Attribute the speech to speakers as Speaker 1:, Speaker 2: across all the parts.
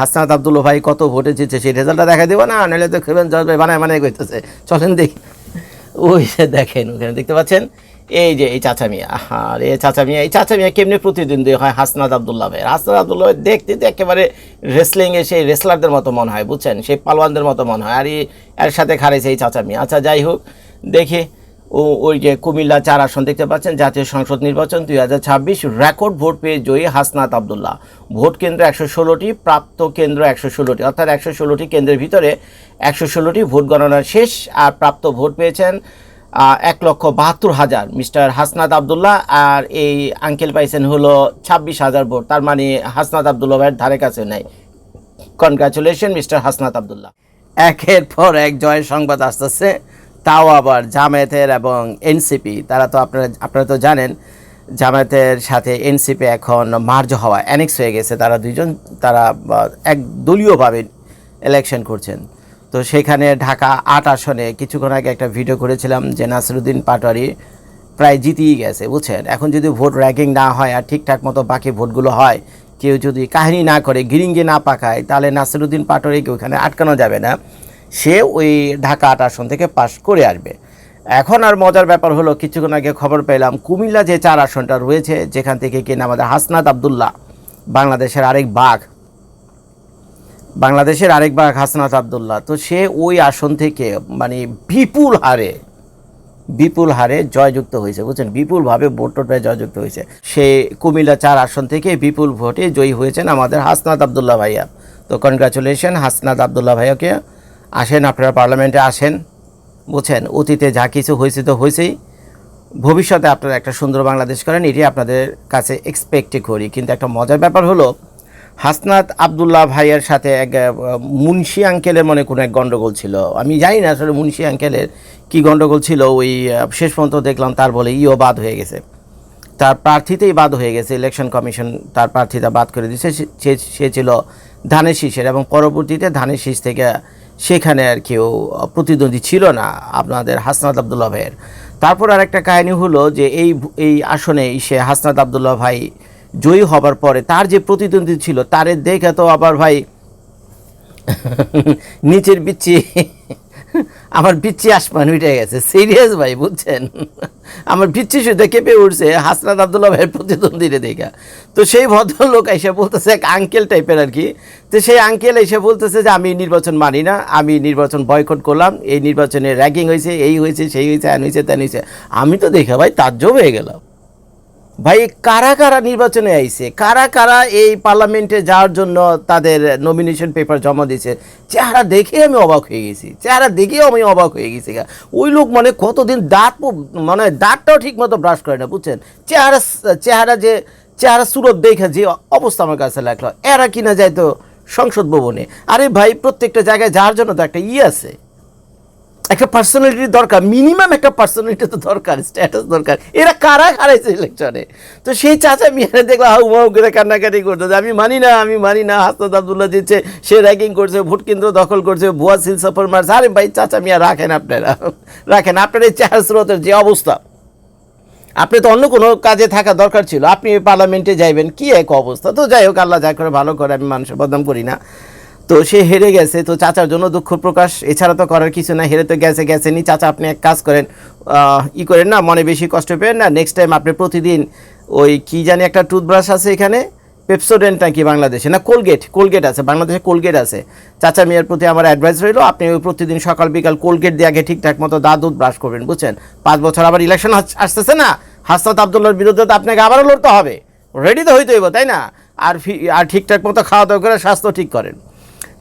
Speaker 1: হাসনাত আবদুল্লা ভাই কত ভোটে জিতছে, সেই রেজাল্টটা দেখা দেবো না, নাহলে তো খেবেন জজ ভাই বানায় বানায় করতেছে চলেন দেখি। ওই দেখেন, ওখানে দেখতে পাচ্ছেন? এই যে, এই চাচা মিয়া আর এই চাচা মিয়া, এই চাচা মিয়া কেমনি প্রতিদ্বন্দ্বী হয় হাসনাত আবদুল্লাহ ভাই হাসনাত আবদুল্লাহ ভাই দেখতে তো একেবারে রেসলিংয়ে সেই রেসলারদের মতো মনে হয়, বুঝছেন? সেই পালওয়ানদের মতো মনে হয়। আর এর সাথে খারেছে এই চাচা মিয়া। আচ্ছা যাই হোক, দেখি। ও ওই যে কুমিল্লা চার আসন দেখতে পাচ্ছেন, জাতীয় সংসদ নির্বাচন দুই হাজার ছাব্বিশ রেকর্ড ভোট পেয়ে জয়ী হাসনাত আবদুল্লাহ। ভোট কেন্দ্র একশো ষোলোটি, প্রাপ্ত কেন্দ্র একশো ষোলোটি, অর্থাৎ একশো ষোলোটি কেন্দ্রের ভিতরে একশো ষোলোটি ভোট গণনা শেষ আর প্রাপ্ত ভোট পেয়েছেন এক লক্ষ বাহাত্তর হাজার মিস্টার হাসনাত আবদুল্লাহ। আর এই আঙ্কেল পাইছেন হলো ছাব্বিশ হাজার ভোট, তার মানে হাসনাত আবদুল্লাহ ভাইয়ের ধারে কাছে নেই। Congratulation mister Hasnat Abdullah. একের পর এক জয়ের সংবাদ আসতেছে। তাও আবার জামায়াতের এবং এনসিপি, তারা তো আপনারা আপনারা তো জানেন, জামায়াতের সাথে এনসিপি এখন মার্জ হওয়া, অ্যানেক্স হয়ে গেছে। তারা দুইজন তারা এক দলীয়ভাবে ইলেকশন করছেন। তো সেখানে ঢাকা আট আসনে কিছুক্ষণ আগে একটা ভিডিও করেছিলাম যে নাসিরুদ্দিন পাটোয়ারি প্রায় জিতেই গেছে, বুঝছেন? এখন যদি ভোট র্যাঙ্কিং না হয় আর ঠিকঠাক মতো বাকি ভোটগুলো হয়, কেউ যদি কাহিনী না করে, গিরিঙ্গে না পাকায়, তাহলে নাসিরুদ্দিন পাটোয়ারিকে ওখানে আটকানো যাবে না। সে ওই ঢাকা আট আসন থেকে পাশ করে আসবে। এখন আর মজার ব্যাপার হলো, কিছুক্ষণ আগে খবর পেলাম, কুমিল্লা যে চার আসনটা রয়েছে, যেখান থেকে কিনা আমাদের হাসনাত আবদুল্লাহ, বাংলাদেশের আরেক বাঘ। বাংলাদেশের আরেক বাঘ হাসনাত আবদুল্লাহ। তো সে ওই আসন থেকে মানে বিপুল হারে বিপুল হারে জয়যুক্ত হয়েছে, বুঝছেন? বিপুলভাবে ভোট জয়যুক্ত হয়েছে। সে কুমিল্লা চার আসন থেকে বিপুল ভোটে জয়ী হয়েছেন আমাদের হাসনাত আবদুল্লাহ ভাইয়া। তো কনগ্রাচুলেশন হাসনাত আবদুল্লাহ ভাইয়াকে। আসেন, আপনারা পার্লামেন্টে আসেন, বুঝছেন, অতীতে যা কিছু হয়েছে তো হয়েছেই। ভবিষ্যতে আপনারা একটা সুন্দর বাংলাদেশ করেন, এটি আপনাদের কাছে এক্সপেক্টই করি। কিন্তু একটা মজার ব্যাপার হলো, হাসনাত আবদুল্লাহ ভাইয়ের সাথে এক মুন্সি আঙ্কেলের মনে কোনো এক গণ্ডগোল ছিল। আমি জানি না আসলে মুন্সি আঙ্কেলের কি গণ্ডগোল ছিল, ওই শেষ পর্যন্ত দেখলাম তার বলে ইও বাদ হয়ে গেছে। তার প্রার্থীতেই বাদ হয়ে গেছে ইলেকশন কমিশন তার প্রার্থীতা বাদ করে দিয়েছে। সে ছিল ধানের শীষের এবং পরবর্তীতে ধানের শীষ থেকে সেখানে আর কেউ প্রতিদ্বন্দ্বী ছিল না আপনাদের হাসনাত আবদুল্লাহ ভাইয়ের। তারপর আর একটা কাহিনী হলো যে এই এই আসনে সে হাসনাত আবদুল্লাহ ভাই জয়ী হবার পরে তার যে প্রতিদ্বন্দ্বী ছিল, তারে দেখে তো আবার ভাই নিচের বিচ্ছি আমার বিচ্ছি আসমান উঠে গেছে। সিরিয়াস ভাই, বুঝছেন? আমার পিচ্ছি শুধু কেঁপে উঠছে, হাসনাত আবদুল্লাহ ভাইয়ের প্রতিদ্বন্দ্বীরে দেখা। তো সেই ভদ্রলোক এসে বলতেছে, এক আঙ্কেল টাইপের আর কি তো সেই আঙ্কেল এসে বলতেছে যে, আমি নির্বাচন মানি না, আমি নির্বাচন বয়কট করলাম, এই নির্বাচনে র্যাগিং হয়েছে, এই হয়েছে, সেই হয়েছে এন হয়েছে তেন হয়েছে। আমি তো দেখা, ভাই, তাজ্জব হয়ে গেলাম। ভাই, কারা কারা নির্বাচনে আইছে? কারা কারা এই পার্লামেন্টে যাওয়ার জন্য তাদের নমিনেশন পেপার জমা দিয়েছে? চেহারা দেখে আমি অবাক হয়ে গেছি। চেহারা দেখেও আমি অবাক হয়ে গেছি। ওই লোক মানে কতদিন দাঁত মানে দাঁতটাও ঠিক মতো ব্রাশ করে না, বুঝছেন? চেহারা চেহারা যে চেহারা সুরত দেখে যে অবস্থা আমার কাছে লাগল। এরা কিনা যায় তো সংসদ ভবনে। আরে ভাই, প্রত্যেকটা জায়গায় যাওয়ার জন্য তো একটা ই আছে। একটা পার্সোনালিটির দরকার মিনিমাম একটা পার্সোনালিটি তো দরকার স্ট্যাটাস দরকার। এরা কারা হারাইছে ইলেকশনে তো সেই চাচা মিয়ারে দেখলাম, হাউ মাউ করে কান্নাকাটি করতে আমি মানি না, আমি মানি না, হাসনাত আবদুল্লাহ দিচ্ছে, সে র্যাগিং করছে, ভোট কেন্দ্র দখল করছে, ভুয়া সিল সফর মারছে। আরে ভাই, চাচা মিয়া, রাখেন আপনারা, রাখেন। আপনার এই চেহারা স্রোতের যে অবস্থা, আপনি তো অন্য কোনো কাজে থাকা দরকার ছিল। আপনি পার্লামেন্টে যাইবেন, কি এক অবস্থা? তো যাই হোক, আল্লাহ যা করে, ভালো করে, আমি মানুষের বদনাম করি না। তো সে হেরে গেছে, তো চাচার জন্য দুঃখ প্রকাশ। এছাড়া তো করার কিছু না হেরে তো গেছে, গেছেনি। চাচা, আপনি এক কাজ করেন ই করেন না, মনে বেশি কষ্ট পেয়েন না। নেক্সট টাইম আপনি প্রতিদিন ওই কি জানি একটা টুথব্রাশ আছে এখানে পেপসোডেন্ট নাকি বাংলাদেশে? না কোলগেট কোলগেট আছে, বাংলাদেশে কোলগেট আছে। চাচা মেয়ের প্রতি আমার অ্যাডভাইস রইল, আপনি ওই প্রতিদিন সকাল, বিকাল কোলগেট দিয়ে আগে ঠিকঠাক মতো দাঁত, দুধ ব্রাশ করবেন, বুঝছেন? পাঁচ বছর আবার ইলেকশন আসতেছে না? হাসনাত আবদুল্লার বিরুদ্ধে তো আপনাকে আবারও লড়তে হবে। রেডি তো হইতে হইব, তাই না? আর আর ঠিকঠাক মতো খাওয়া দাওয়া করে স্বাস্থ্য ঠিক করেন।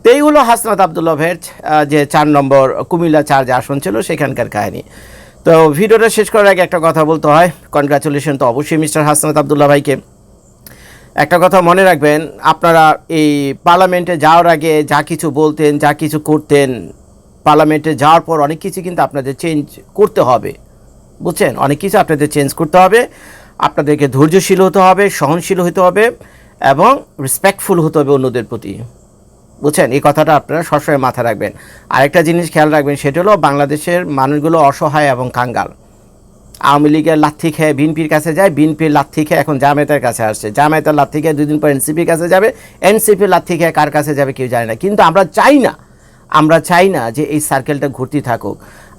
Speaker 1: তো এই হলো হাসনাত আবদুল্লাহ আহ, যে চার নম্বর কুমিল্লা চার যে আসন ছিল সেখানকার কাহিনী। তো ভিডিওটা শেষ করার আগে একটা কথা বলতে হয়। কনগ্রাচুলেশন তো অবশ্যই মিস্টার হাসনাত আবদুল্লাহ ভাইকে। একটা কথা মনে রাখবেন আপনারা এই পার্লামেন্টে যাওয়ার আগে যা কিছু বলতেন যা কিছু করতেন পার্লামেন্টে যাওয়ার পর অনেক কিছু কিন্তু আপনাদের চেঞ্জ করতে হবে। বুঝছেন? অনেক কিছু আপনাদের চেঞ্জ করতে হবে। আপনাদেরকে ধৈর্যশীল হতে হবে সহনশীল হতে হবে এবং রেসপেক্টফুল হতে হবে অন্যদের প্রতি। বুঝছেন? এই কথাটা আপনারা সবসময় মাথায় রাখবেন। আরেকটা জিনিস খেয়াল রাখবেন, সেটা হলো বাংলাদেশের মানুষগুলো অসহায় এবং কাঙ্গাল। আওয়ামী লীগের লাথি খেয়ে বিএনপির কাছে যায়, বিএনপির লাথি খেয়ে এখন জামায়াতের কাছে আসছে। জামায়াতের লাথি খেয়ে দুদিন পর এনসিপির কাছে যাবে, এনসিপির লাথি খেয়ে কার কাছে যাবে কেউ জানে না। কিন্তু আমরা চাই না, আমরা চাই না যে এই সার্কেলটা ঘুরতে থাকুক।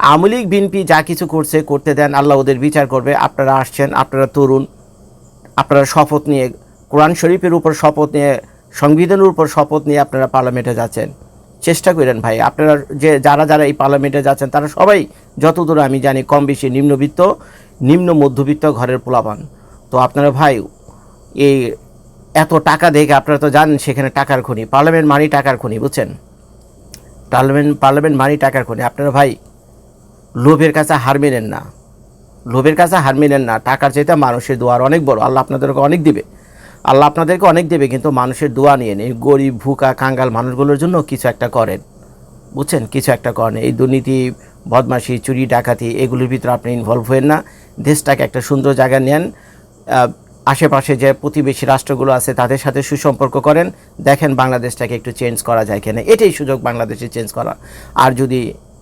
Speaker 1: আওয়ামী লীগ, বিএনপি যা কিছু করছে, করতে দেন, আল্লাহ ওদের বিচার করবে। আপনারা আসছেন, আপনারা তরুণ, আপনারা শপথ নিয়ে, কোরআন শরীফের উপর শপথ নিয়ে সংবিধানের উপর শপথ নিয়ে আপনারা পার্লামেন্টে যাচ্ছেন। চেষ্টা করেন ভাই, আপনারা যে, যারা যারা এই পার্লামেন্টে যাচ্ছেন, তারা সবাই যতদূর আমি জানি কম বেশি নিম্নবিত্ত, নিম্ন মধ্যবিত্ত ঘরের পোলাপান। তো আপনারা ভাই, এই এত টাকা দেখে আপনারা তো জানেন সেখানে টাকার খনি, পার্লামেন্ট মানি টাকার খনি, বুঝছেন? পার্লামেন্ট পার্লামেন্ট মানি টাকার খনি। আপনারা ভাই, লোভের কাছে হার মেনেন না। লোভের কাছে হার মেনেন না। টাকার চাইতে মানুষের দোয়ার অনেক বড়। আল্লাহ আপনাদেরকে অনেক দিবে। আল্লাহ আপনাদেরকে অনেক দেবে, কিন্তু মানুষের দোয়া নিয়ে এই গরিব, ভুকা, কাঙ্গাল মানুষগুলোর জন্য কিছু একটা করেন। বুঝছেন? কিছু একটা করেন। এই দুর্নীতি, বদমাশি, চুরি, ডাকাতি, এগুলোর ভিতরে আপনি ইনভলভ হয়েন না। দেশটাকে একটা সুন্দর জায়গা নেন। আশেপাশে যে প্রতিবেশী রাষ্ট্রগুলো আছে, তাদের সাথে সুসম্পর্ক করেন। দেখেন বাংলাদেশটাকে একটু চেঞ্জ করা যায় কিনা। এটাই সুযোগ বাংলাদেশে চেঞ্জ করা। আর যদি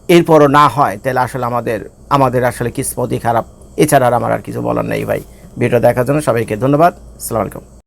Speaker 1: এরপরও না হয়, তাহলে আসলে আমাদের আমাদের আসলে কিসমতই খারাপ। এছাড়া আর আমার আর কিছু বলার নেই ভাই। ভিডিও দেখার জন্য সবাইকে ধন্যবাদ। আসসালামু আলাইকুম।